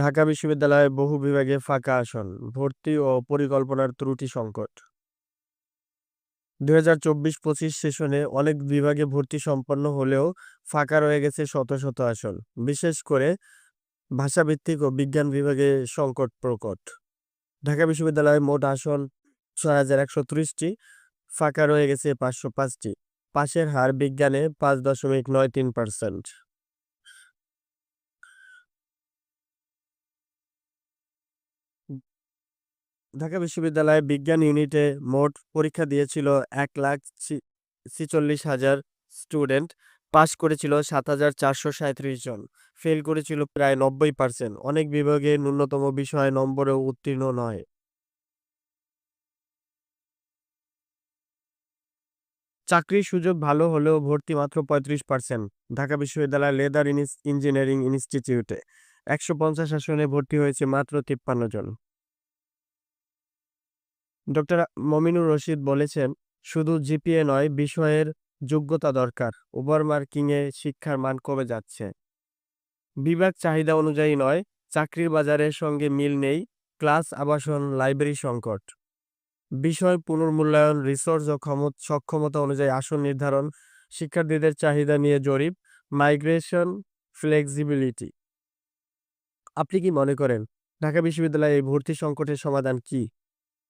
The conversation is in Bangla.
ঢাকা বিশ্ববিদ্যালয়ে বহু বিভাগে ফাঁকা আসন, ভর্তি ও পরিকল্পনার ত্রুটি সংকট। দুই হাজার চব্বিশ পঁচিশ সেশনে অনেক বিভাগে ভর্তি সম্পন্ন হলেও ফাঁকা রয়ে গেছে শত শত আসন, বিশেষ করে ভাষাভিত্তিক ও বিজ্ঞান বিভাগে সংকট প্রকট। ঢাকা বিশ্ববিদ্যালয়ে মোট আসন ছয় হাজার একশো ফাঁকা রয়ে গেছে পাঁচশো পাঁচটি, পাশের হার বিজ্ঞানে পাঁচ দশমিক নয় তিন পার্সেন্ট। ঢাকা বিশ্ববিদ্যালয়ে বিজ্ঞান ইউনিটে মোট পরীক্ষা দিয়েছিল এক লাখ ছিচল্লিশ হাজার স্টুডেন্ট। পাশ করেছিল সাত হাজার চারশো সাঁত্রিশ জন। ফেল করেছিল প্রায় নব্বই পার্সেন্ট। অনেক বিভাগে ন্যূনতম বিষয় নম্বরেও উত্তীর্ণ নয়। চাকরির সুযোগ ভালো হলেও ভর্তি মাত্র পঁয়ত্রিশ পার্সেন্ট। ঢাকা বিশ্ববিদ্যালয় লেদার ইঞ্জিনিয়ারিং ইনস্টিটিউটে একশো পঞ্চাশ আসনে ভর্তি হয়েছে মাত্র তিপ্পান্ন জন। ডক্টর মমিনুর রশিদ বলেছেন, শুধু জিপিএ নয়, বিষয়ের যোগ্যতা দরকার। ওভার মার্কিংয়ে শিক্ষার মান কমে যাচ্ছে। বিভাগ চাহিদা অনুযায়ী নয়, চাকরির বাজারের সঙ্গে মিল নেই, ক্লাস, আবাসন, লাইব্রেরি সংকট। বিষয় পুনর্মূল্যায়ন, রিসোর্স ও ক্ষম- সক্ষমতা অনুযায়ী আসন নির্ধারণ, শিক্ষার্থীদের চাহিদা নিয়ে জরিপ, মাইগ্রেশন, ফ্লেক্সিবিলিটি। আপনি কি মনে করেন, ঢাকা বিশ্ববিদ্যালয়ে এই ভর্তি সংকটের সমাধান কি?